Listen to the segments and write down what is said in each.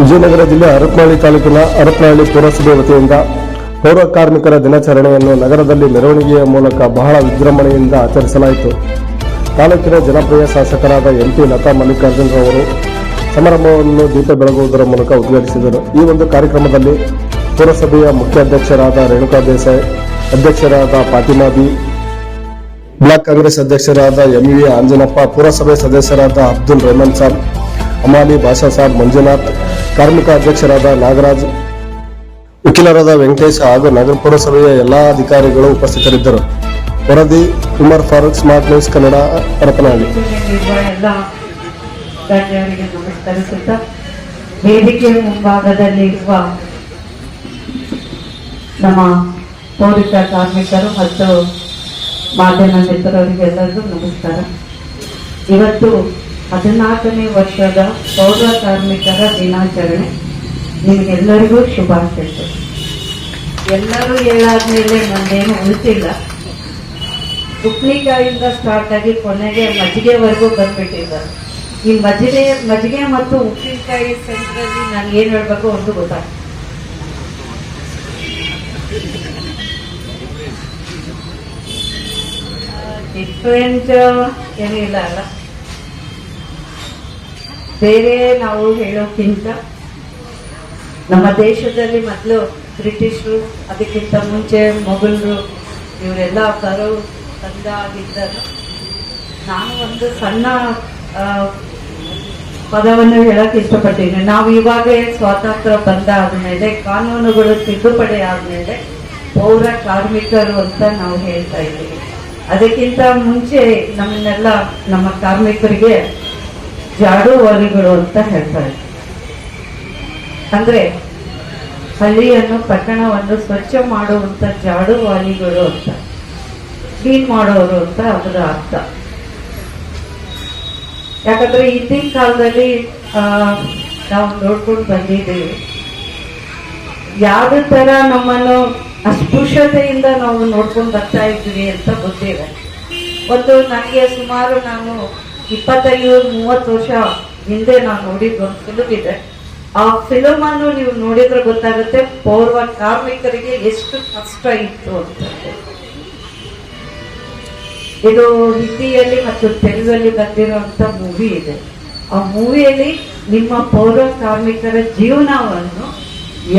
ವಿಜಯನಗರ ಜಿಲ್ಲೆ ಹರಪನಹಳ್ಳಿ ತಾಲೂಕಿನ ಹರಪನಹಳ್ಳಿ ಪುರಸಭೆ ವತಿಯಿಂದ ಪೌರ ಕಾರ್ಮಿಕರ ದಿನಾಚರಣೆಯನ್ನು ನಗರದಲ್ಲಿ ಮೆರವಣಿಗೆಯ ಮೂಲಕ ಬಹಳ ವಿಜೃಂಭಣೆಯಿಂದ ಆಚರಿಸಲಾಯಿತು. ತಾಲೂಕಿನ ಜನಪ್ರಿಯ ಶಾಸಕರಾದ ಎಂಪಿ ಲತಾ ಮಲ್ಲಿಕಾರ್ಜುನ್ ರವರು ಸಮಾರಂಭವನ್ನು ದೀಪ ಬೆಳಗುವುದರ ಮೂಲಕ ಉದ್ಘಾಟಿಸಿದರು. ಈ ಒಂದು ಕಾರ್ಯಕ್ರಮದಲ್ಲಿ ಪುರಸಭೆಯ ಮುಖ್ಯ ಅಧ್ಯಕ್ಷರಾದ ರೇಣುಕಾ ದೇಸಾಯಿ, ಅಧ್ಯಕ್ಷರಾದ ಫಾತಿಮಾ ಬಿ ಬ್ಲಾಕ್ ಕಾಂಗ್ರೆಸ್ ಅಧ್ಯಕ್ಷರಾದ ಎಂ ವಿ ಆಂಜನಪ್ಪ, ಪುರಸಭೆ ಸದಸ್ಯರಾದ ಅಬ್ದುಲ್ ರೆಹಮಾನ್ ಸಾಬ್, ಅಮಾಲಿ ಭಾಷಾ ಸಾಬ್ ಮಂಜುನಾಥ್ ಕಾರ್ಮಿಕ ಅಧ್ಯಕ್ಷರಾದ ನಾಗರಾಜ್, ವಕೀಲರಾದ ವೆಂಕಟೇಶ್ ಹಾಗೂ ನಗರ ಪುರಸಭೆಯ ಎಲ್ಲಾ ಅಧಿಕಾರಿಗಳು ಉಪಸ್ಥಿತರಿದ್ದರು. ವರದಿ ಉಮರ್ ಫಾರೂಕ್, ಸ್ಮಾರ್ಟ್ ನ್ಯೂಸ್ ಕನ್ನಡ, ಹರಪನಹಳ್ಳಿ. ನಮಸ್ಕರಿಸುತ್ತಾ ವೇದಿಕೆ ಮುಂಭಾಗದಲ್ಲಿರುವ ನಮ್ಮ ಪೌರಿಕ ಕಾರ್ಮಿಕರು ಮತ್ತು ಮಾಧ್ಯಮ ಮಿತ್ರರಿಗೆಲ್ಲರಿಗೂ ನಮಸ್ಕಾರ. ಇವತ್ತು ಹದಿನಾಲ್ಕನೇ ವರ್ಷದ ಪೌರ ಕಾರ್ಮಿಕರ ದಿನಾಚರಣೆ. ನಿಮಗೆಲ್ಲರಿಗೂ ಶುಭಾಶಯಗಳು. ಎಲ್ಲರೂ ಹೇಳಾದ್ಮೇಲೆ ನಂದೇನು ಉಳಿಸಿಲ್ಲ ಉಪ್ಪಿನಕಾಯಿಂದ ಸ್ಟಾರ್ಟ್ ಆಗಿ ಕೊನೆಗೆ ಮಜ್ಜಿಗೆವರೆಗೂ ಬಂದ್ಬಿಟ್ಟಿದ್ದಾರೆ. ಈ ಮಜ್ಜಿಗೆ ಮಜ್ಜಿಗೆ ಮತ್ತು ಉಪ್ಪಿನಕಾಯಿ ಸೆಂಟ್ರಲ್ಲಿ ನಾನು ಏನು ಹೇಳಬೇಕು ಒಂದು ಗೊತ್ತಾಗ್ತದೆ ಡಿಫ್ರೆಂಟ್ ಏನಿಲ್ಲ ಅಲ್ಲ. ಬೇರೆ ನಾವು ಹೇಳೋಕ್ಕಿಂತ ನಮ್ಮ ದೇಶದಲ್ಲಿ ಮೊದಲು ಬ್ರಿಟಿಷರು, ಅದಕ್ಕಿಂತ ಮುಂಚೆ ಮೊಘಲರು, ಇವರೆಲ್ಲ ಬರೋ ತಂದ ಆಗಿದ್ದರು ನಾನು ಒಂದು ಸಣ್ಣ ಪದವನ್ನು ಹೇಳಕ್ ಇಷ್ಟಪಡ್ತೀನಿ. ನಾವು ಇವಾಗ ಸ್ವಾತಂತ್ರ್ಯ ಬಂದ ಆದ್ಮೇಲೆ, ಕಾನೂನುಗಳು ತಿದ್ದುಪಡಿ ಆದಮೇಲೆ ಪೌರ ಕಾರ್ಮಿಕರು ಅಂತ ನಾವು ಹೇಳ್ತಾ ಇದ್ದೀವಿ. ಅದಕ್ಕಿಂತ ಮುಂಚೆ ನಮ್ಮನ್ನೆಲ್ಲ ನಮ್ಮ ಕಾರ್ಮಿಕರಿಗೆ ಜಾಡುವಾಲಿಗಳು ಅಂತ ಹೇಳ್ತಾರೆ. ಅಂದ್ರೆ ಹಳ್ಳಿಯನ್ನು, ಪಟ್ಟಣವನ್ನು ಸ್ವಚ್ಛ ಮಾಡುವಂತ ಜಾಡುವಾಲಿಗಳು ಅಂತ, ಕ್ಲೀನ್ ಮಾಡೋರು ಅಂತ ಅದರ ಅರ್ಥ. ಯಾಕಂದ್ರೆ ಹಿಂದಿನ ಕಾಲದಲ್ಲಿ ನಾವು ನೋಡ್ಕೊಂಡು ಬಂದಿದ್ದೀವಿ. ಯಾವ ತರ ನಮ್ಮನ್ನು ಅಸ್ಪೃಶ್ಯತೆಯಿಂದ ನಾವು ನೋಡ್ಕೊಂಡು ಬರ್ತಾ ಇದ್ದೀವಿ ಅಂತ ಗೊತ್ತಿದೆ. ಒಂದು, ನನಗೆ ಸುಮಾರು ನಾನು ಇಪ್ಪತ್ತೈದು, ಮೂವತ್ತು ವರ್ಷ ಹಿಂದೆ ನಾನು ನೋಡಿದ್ದು ಒಂದು ಫಿಲಮ್ ಇದೆ ಆ ಫಿಲಮ್ ಅನ್ನು ನೀವು ನೋಡಿದ್ರೆ ಗೊತ್ತಾಗುತ್ತೆ ಪೌರ್ವ ಕಾರ್ಮಿಕರಿಗೆ ಎಷ್ಟು ಕಷ್ಟ ಇತ್ತು ಅಂತ. ಇದು ಹಿಂದಿಯಲ್ಲಿ ಮತ್ತು ತೆಲುಗಲ್ಲಿ ಬಂದಿರುವಂತ ಮೂವಿ ಇದೆ. ಆ ಮೂವಿಯಲ್ಲಿ ನಿಮ್ಮ ಪೌರ ಕಾರ್ಮಿಕರ ಜೀವನವನ್ನು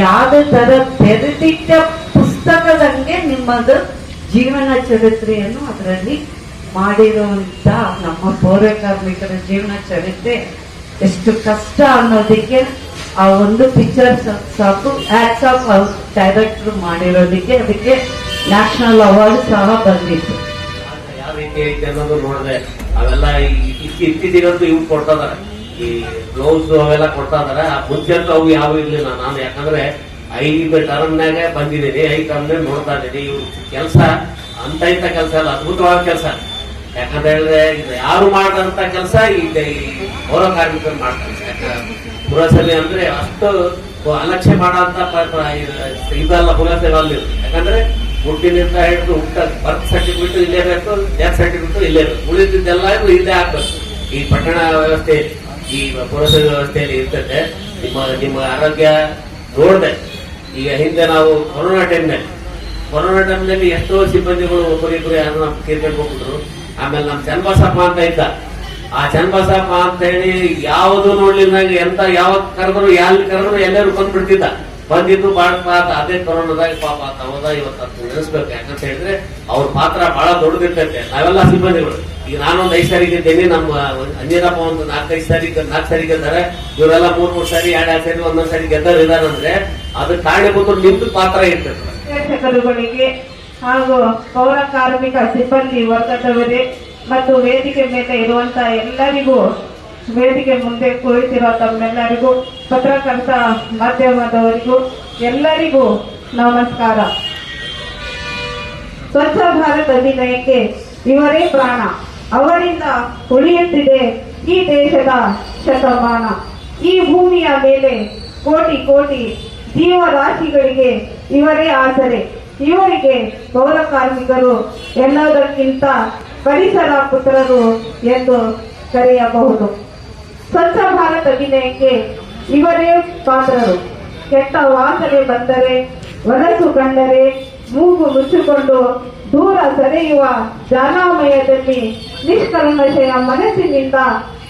ಯಾವ ತರ ತೆರೆದಿಟ್ಟ ಪುಸ್ತಕದಂಗೆ ನಿಮ್ಮದು ಜೀವನ ಚರಿತ್ರೆಯನ್ನು ಅದರಲ್ಲಿ ಮಾಡಿರುವಂತ ನಮ್ಮ ಪೌರ ಕಾರ್ಮಿಕರ ಜೀವನ ಚರಿತ್ರೆ ಎಷ್ಟು ಕಷ್ಟ ಅನ್ನೋದಕ್ಕೆ ಆ ಒಂದು ಪಿಕ್ಚರ್ ಸಾಕು. ಆಕ್ಟ್ಸ್ ಆಫ್ ಡೈರೆಕ್ಟರ್ ಮಾಡಿರೋದಕ್ಕೆ ಅದಕ್ಕೆ ನ್ಯಾಷನಲ್ ಅವಾರ್ಡ್ ಸಹ ಬಂದಿತ್ತು. ಯಾವ ರೀತಿ ಐತೆ ಅನ್ನೋದು ನೋಡಿದೆ ಅವೆಲ್ಲ ಈ- ಇತ್ತಿ- ಇತ್ತೀಚಿಗಂತೂ ಇವು ಕೊಡ್ತಾ ಇದಾರೆ ಈ ಗ್ಲೌಸ್ ಅವೆಲ್ಲ ಕೊಡ್ತಾ ಇದಾರೆ ಆ ಮುಂಚೆ ಅಂತೂ ಅವು ಯಾವ ಇರ್ಲಿಲ್ಲ. ನಾನು ಯಾಕಂದ್ರೆ ಐದು ಟರ್ಮ್ನಾಗ ಬಂದಿದ್ದೀನಿ. ಐದು ಟರ್ಮ್ನಾಗ ನೋಡ್ತಾ ಇದ್ದೀನಿ. ಇವ್ರು ಕೆಲಸ, ಅಂತ ಇಂಥ ಕೆಲಸ ಅಲ್ಲ, ಅದ್ಭುತವಾದ ಕೆಲಸ. ಯಾಕಂತ ಹೇಳಿದ್ರೆ ಯಾರು ಮಾಡದಂತ ಕೆಲಸ ಈಗ ಪೌರ ಕಾರ್ಮಿಕರು ಮಾಡ್ತಾರೆ. ಪುರಸಭೆ ಅಂದ್ರೆ ಅಷ್ಟು ಅಲಕ್ಷ್ಯ ಮಾಡೋಂತ ಇದೆಲ್ಲ ಪುರಸಭೆ ಅಲ್ಲಿ ಯಾಕಂದ್ರೆ ಹುಟ್ಟಿನಿಂದ ಹಿಡಿದು ಹುಟ್ಟ ಬರ್ತ್ ಸರ್ಟಿಫಿಕೇಟ್ ಇಲ್ಲೇ ಬೇಕು ಡೆತ್ ಸರ್ಟಿಫಿಕೇಟ್ ಇಲ್ಲೇ ಬೇಕು. ಉಳಿದಿದ್ದೆಲ್ಲ ಇಲ್ಲೇ ಹಾಕ್ಬೇಕು ಈ ಪಟ್ಟಣ ವ್ಯವಸ್ಥೆ ಈ ಪುರಸಭೆ ವ್ಯವಸ್ಥೆಯಲ್ಲಿ ಇರ್ತದೆ. ನಿಮ್ಮ ನಿಮ್ಮ ಆರೋಗ್ಯ ನೋಡಿದೆ. ಈಗ ಹಿಂದೆ ನಾವು ಕೊರೋನಾ ಟೈಮ್ನಲ್ಲಿ ಕೊರೋನಾ ಟೈಮ್ನಲ್ಲಿ ಎಷ್ಟೋ ಸಿಬ್ಬಂದಿಗಳು ಒಬ್ಬರಿಬ್ಬರು ಯಾರು ನಮ್ಮ ತೀರ್ಕೊಂಡು ಹೋಗ್ಬಿಟ್ರು. ಆಮೇಲೆ ನಮ್ಮ ಚನ್ಬಸಪ್ಪ ಅಂತ ಇದ್ದ. ಆ ಚನ್ಬಸಪ್ಪ ಅಂತ ಹೇಳಿ ಯಾವುದು ನೋಡ್ಲಿಲ್ಲ ನಂಗೆ, ಎಂತ ಯಾವ ಕರೆದ್ರು, ಎಲ್ಲಿ ಕರೆದ್ರು ಎಲ್ಲರೂ ಬಂದ್ಬಿಡ್ತಿದ್ದ. ಬಂದಿದ್ದು ಬಾಳ ಪಾಪ, ಅದೇ ಕೊರೋನಾದಾಗ ಪಾಪ ಹೋದ ಇವತ್ತು ನೆನೆಸ್ಬೇಕು ಯಾಕಂತ ಹೇಳಿದ್ರೆ ಅವ್ರ ಪಾತ್ರ ಬಹಳ ದೊಡ್ಡದಿರ್ತೈತೆ. ನಾವೆಲ್ಲ ಸಿಬ್ಬಂದಿಗಳು. ಈಗ ನಾನೊಂದು ಐದು ಸಾರಿಗೆ ಇದ್ದೇನೆ, ನಮ್ಮ ಅಂಜನಪ್ಪ ಒಂದು ನಾಲ್ಕೈದು ಸಾರಿ ನಾಲ್ಕು ಸಾರಿ ಗೆದ್ದಾರೆ ಇವರೆಲ್ಲ ಮೂರ್ ಮೂರ್ ಸಾರಿ, ಎರಡ್ ಎರಡ್ ಸಾರಿ, ಒಂದೊಂದ್ ಸಾರಿ ಗೆದ್ದವ್ರು ಇದಾರಂದ್ರೆ ಅದು ಕಾರಣಭೂತರು ನಿಮ್ದು ಪಾತ್ರ ಇರ್ತೈತೆ. ಹಾಗೂ ಪೌರ ಕಾರ್ಮಿಕ ಸಿಬ್ಬಂದಿ ವರ್ಗದವರೇ ಮತ್ತು ವೇದಿಕೆ ಮೇಲೆ ಇರುವಂತ ಎಲ್ಲರಿಗೂ ವೇದಿಕೆ ಮುಂದೆ ಕುಳಿತಿರೋ ತಮ್ಮೆಲ್ಲರಿಗೂ, ಪತ್ರಕರ್ತ ಮಾಧ್ಯಮದವರಿಗೂ ಎಲ್ಲರಿಗೂ ನಮಸ್ಕಾರ. ಸ್ವಚ್ಛ ಭಾರತ ಅಭಿನಯಕ್ಕೆ ಇವರೇ ಪ್ರಾಣ. ಅವರಿಂದ ಉಳಿಯುತ್ತಿದೆ ಈ ದೇಶದ ಶತಮಾನ. ಈ ಭೂಮಿಯ ಮೇಲೆ ಕೋಟಿ ಕೋಟಿ ಜೀವರಾಶಿಗಳಿಗೆ ಇವರೇ ಆಸರೆ. ಇವರಿಗೆ ಪೌರ ಕಾರ್ಮಿಕರು ಎಲ್ಲದಕ್ಕಿಂತ ಪರಿಸರ ಪುತ್ರರು ಎಂದು ಕರೆಯಬಹುದು. ಸ್ವಚ್ಛ ಭಾರತ ಅಭಿನಯಕ್ಕೆ ಇವರೇ ಪಾತ್ರರು. ಕೆಟ್ಟ ವಾಸನೆ ಬಂದರೆ, ವನಸು ಕಂಡರೆ, ಮೂಗು ಮುಚ್ಚಿಕೊಂಡು ದೂರ ಸರಿಯುವ ಜಾನಾಮಯದಲ್ಲಿ ನಿಷ್ಕಲ್ಮಶೆಯ ಮನಸ್ಸಿನಿಂದ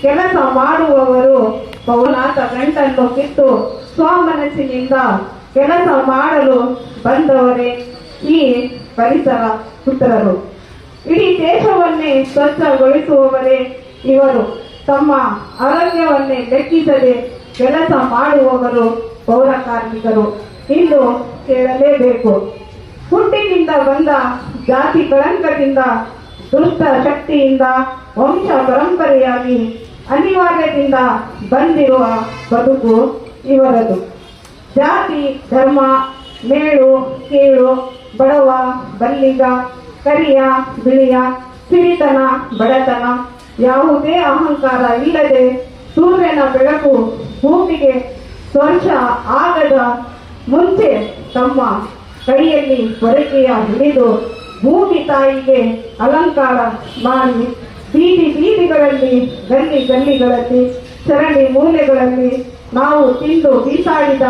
ಕೆಲಸ ಮಾಡುವವರು ಪೌನಾಥ ಗಂಟನ್ನು ಕಿತ್ತು ಸ್ವಮನಸ್ಸಿನಿಂದ ಕೆಲಸ ಮಾಡಲು ಬಂದವರೇ ಈ ಪರಿಸರ ಪುತ್ರರು ಇಡೀ ದೇಶವನ್ನೇ ಸ್ವಚ್ಛಗೊಳಿಸುವವರೇ ಇವರು. ತಮ್ಮ ಆರೋಗ್ಯವನ್ನೇ ಲೆಕ್ಕಿಸದೆ ಕೆಲಸ ಮಾಡುವವರು ಪೌರ ಕಾರ್ಮಿಕರು ಇಂದು ಕೇಳಲೇಬೇಕು. ಹುಟ್ಟಿನಿಂದ ಬಂದ ಜಾತಿ ಕಳಂಕದಿಂದ, ದುಷ್ಟ ಶಕ್ತಿಯಿಂದ, ವಂಶ ಪರಂಪರೆಯಾಗಿ, ಅನಿವಾರ್ಯದಿಂದ ಬಂದಿರುವ ಬದುಕು ಇವರದು. ಜಾತಿ, ಧರ್ಮ, ಮೇಳು, ಕೀಳು ಬಡವ, ಬಲ್ಲಿಗ, ಕರಿಯ, ಬಿಳಿಯ, ಸಿರಿತನ, ಬಡತನ, ಯಾವುದೇ ಅಹಂಕಾರ ಇಲ್ಲದೆ ಸೂರ್ಯನ ಬೆಳಕು ಭೂಮಿಗೆ ಸ್ಪರ್ಶ ಆಗದ ಮುಂಚೆ ತಮ್ಮ ಕೈಯಲ್ಲಿ ಹೊರಕೆಯ ಹಿಡಿದು ಭೂಮಿ ತಾಯಿಗೆ ಅಲಂಕಾರ ಮಾಡಿ ಬೀದಿ ಬೀದಿಗಳಲ್ಲಿ, ಗಲ್ಲಿ ಗಲ್ಲಿಗಳಲ್ಲಿ, ಚರಂಡಿ ಮೂಲೆಗಳಲ್ಲಿ ನಾವು ತಿಂದು ಬೀಸಾಡಿದ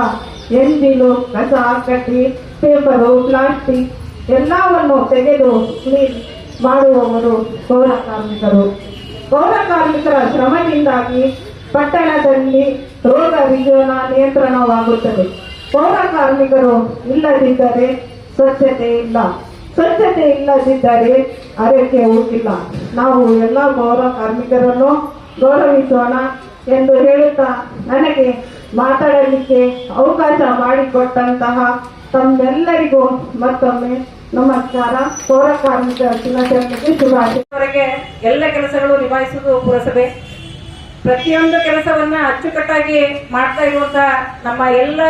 ಎಂದಿನೂ ಕಸ ಕಡ್ಡಿ ಪೇಪರು ಪ್ಲಾಸ್ಟಿಕ್ ಎಲ್ಲವನ್ನು ತೆಗೆದು ಕ್ಲೀನ್ ಮಾಡುವವರು ಪೌರ ಕಾರ್ಮಿಕರು. ಪೌರ ಕಾರ್ಮಿಕರ ಶ್ರಮದಿಂದಾಗಿ ಪಟ್ಟಣದಲ್ಲಿ ರೋಗ ರುಜಿನ ನಿಯಂತ್ರಣವಾಗುತ್ತದೆ. ಪೌರ ಕಾರ್ಮಿಕರು ಇಲ್ಲದಿದ್ದರೆ ಸ್ವಚ್ಛತೆ ಇಲ್ಲ. ಸ್ವಚ್ಛತೆ ಇಲ್ಲದಿದ್ದರೆ ಆರೋಗ್ಯವೂ ಹೋಗಿಲ್ಲ ನಾವು ಎಲ್ಲ ಪೌರ ಕಾರ್ಮಿಕರನ್ನು ಗೌರವಿಸೋಣ ಎಂದು ಹೇಳುತ್ತಾ ನನಗೆ ಮಾತಾಡಲಿಕ್ಕೆ ಅವಕಾಶ ಮಾಡಿಕೊಟ್ಟಂತಹ ತಮ್ಮೆಲ್ಲರಿಗೂ ಮತ್ತೊಮ್ಮೆ ನಮಸ್ಕಾರ ಪೌರ ಕಾರ್ಮಿಕ ದಿನಾಚರಣೆಗೆ ಶುಭಾಶಯವರೆಗೆ ಎಲ್ಲ ಕೆಲಸಗಳು ನಿಭಾಯಿಸುವುದು ಪುರಸಭೆ. ಪ್ರತಿಯೊಂದು ಕೆಲಸವನ್ನ ಅಚ್ಚುಕಟ್ಟಾಗಿ ಮಾಡ್ತಾ ಇರುವಂತಹ ನಮ್ಮ ಎಲ್ಲ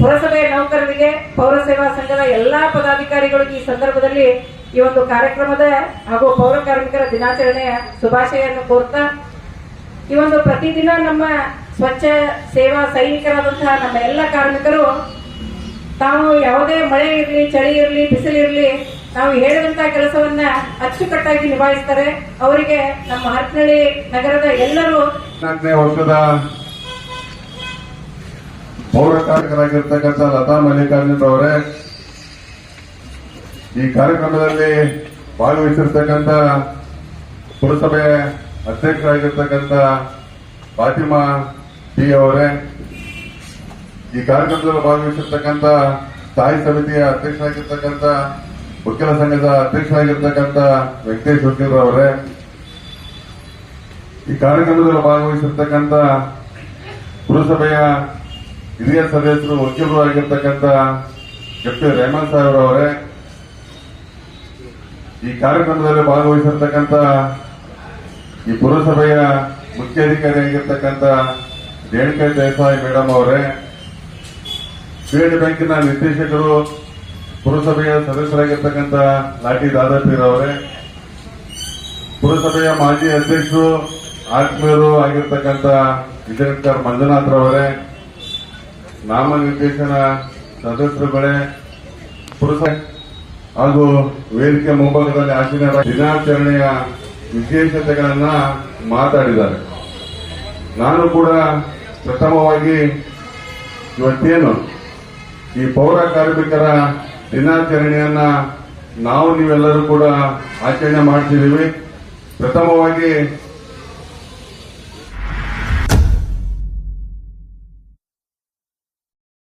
ಪುರಸಭೆ ನೌಕರರಿಗೆ, ಪೌರ ಸೇವಾ ಸಂಘದ ಎಲ್ಲಾ ಪದಾಧಿಕಾರಿಗಳು ಈ ಸಂದರ್ಭದಲ್ಲಿ ಈ ಒಂದು ಕಾರ್ಯಕ್ರಮದ ಹಾಗೂ ಪೌರ ಕಾರ್ಮಿಕರ ದಿನಾಚರಣೆಯ ಶುಭಾಶಯನ್ನು ಕೋರ್ತಾ, ಈ ಒಂದು ಪ್ರತಿದಿನ ನಮ್ಮ ಸ್ವಚ್ಛ ಸೇವಾ ಸೈನಿಕರಾದಂತಹ ನಮ್ಮ ಎಲ್ಲ ಕಾರ್ಮಿಕರು ತಾವು ಯಾವುದೇ ಮಳೆ ಇರಲಿ, ಚಳಿ ಇರಲಿ ಬಿಸಿಲಿರಲಿ ನಾವು ಹೇಳಿದಂತ ಕೆಲಸವನ್ನ ಅಚ್ಚುಕಟ್ಟಾಗಿ ನಿಭಾಯಿಸ್ತಾರೆ. ಅವರಿಗೆ ನಮ್ಮ ಹರಪನಹಳ್ಳಿ ನಗರದ ಎಲ್ಲರೂ ವರ್ಷದ ಪೌರ ಕಾರ್ಯಕರಾಗಿರ್ತಕ್ಕಂಥ ಲತಾ ಮಲ್ಲಿಕಾರ್ಜುನ್ ಅವರೇ ಈ ಕಾರ್ಯಕ್ರಮದಲ್ಲಿ ಭಾಗವಹಿಸಿರ್ತಕ್ಕಂಥ ಪುರಸಭೆ ಅಧ್ಯಕ್ಷರಾಗಿರ್ತಕ್ಕಂಥ ಫಾತಿಮಾ ಟಿ ಅವರೇ ಈ ಕಾರ್ಯಕ್ರಮದಲ್ಲಿ ಭಾಗವಹಿಸಿರ್ತಕ್ಕಂಥ ಸ್ಥಾಯಿ ಸಮಿತಿಯ ಅಧ್ಯಕ್ಷರಾಗಿರ್ತಕ್ಕಂಥ ವಕೀಲ ಸಂಘದ ಅಧ್ಯಕ್ಷರಾಗಿರ್ತಕ್ಕಂಥ ವೆಂಕಟೇಶ್ ವಕೀಲರು ಅವರೇ, ಈ ಕಾರ್ಯಕ್ರಮದಲ್ಲಿ ಭಾಗವಹಿಸಿರ್ತಕ್ಕಂಥ ಪುರಸಭೆಯ ಹಿರಿಯ ಸದಸ್ಯರು, ವಕೀಲರು ಆಗಿರ್ತಕ್ಕಂಥ ಕೆಪಿ ರೇಮನ್ ಸಾಹೇಬ್ ಅವರೇ, ಈ ಕಾರ್ಯಕ್ರಮದಲ್ಲಿ ಭಾಗವಹಿಸಿರ್ತಕ್ಕಂಥ ಈ ಪುರಸಭೆಯ ಮುಖ್ಯಾಧಿಕಾರಿ ಆಗಿರ್ತಕ್ಕಂತ ರೇಣುಕಾ ದೇಸಾಯಿ ಮೇಡಮ್ ಅವರೇ ಸ್ಟೇಟ್ ಬ್ಯಾಂಕಿನ ನಿರ್ದೇಶಕರು ಪುರಸಭೆಯ ಸದಸ್ಯರಾಗಿರ್ತಕ್ಕಂಥ ಲಾಟಿ ದಾದಾಪೀರ್ ಅವರೇ, ಪುರಸಭೆಯ ಮಾಜಿ ಅಧ್ಯಕ್ಷರು ಆತ್ಮೀಯರು ಆಗಿರ್ತಕ್ಕಂಥ ವಿಜಯಕರ್ ಮಂಜುನಾಥ್ ರವರೇ ನಾಮನಿರ್ದೇಶನ ಸದಸ್ಯರುಗಳೇ, ಪುರಸಭೆ ಹಾಗೂ ವೇದಿಕೆ ಮುಂಭಾಗದಲ್ಲಿ ಆಶೀನ ದಿನಾಚರಣೆಯ ವಿಶೇಷತೆಗಳನ್ನ ಮಾತಾಡಿದ್ದಾರೆ. ನಾನು ಕೂಡ ಪ್ರಥಮವಾಗಿ ಇವತ್ತೇನು ಈ ಪೌರ ಕಾರ್ಮಿಕರ ದಿನಾಚರಣೆಯನ್ನ ನಾವು ನೀವೆಲ್ಲರೂ ಕೂಡ ಆಚರಣೆ ಮಾಡ್ತಿದ್ದೀವಿ. ಪ್ರಥಮವಾಗಿ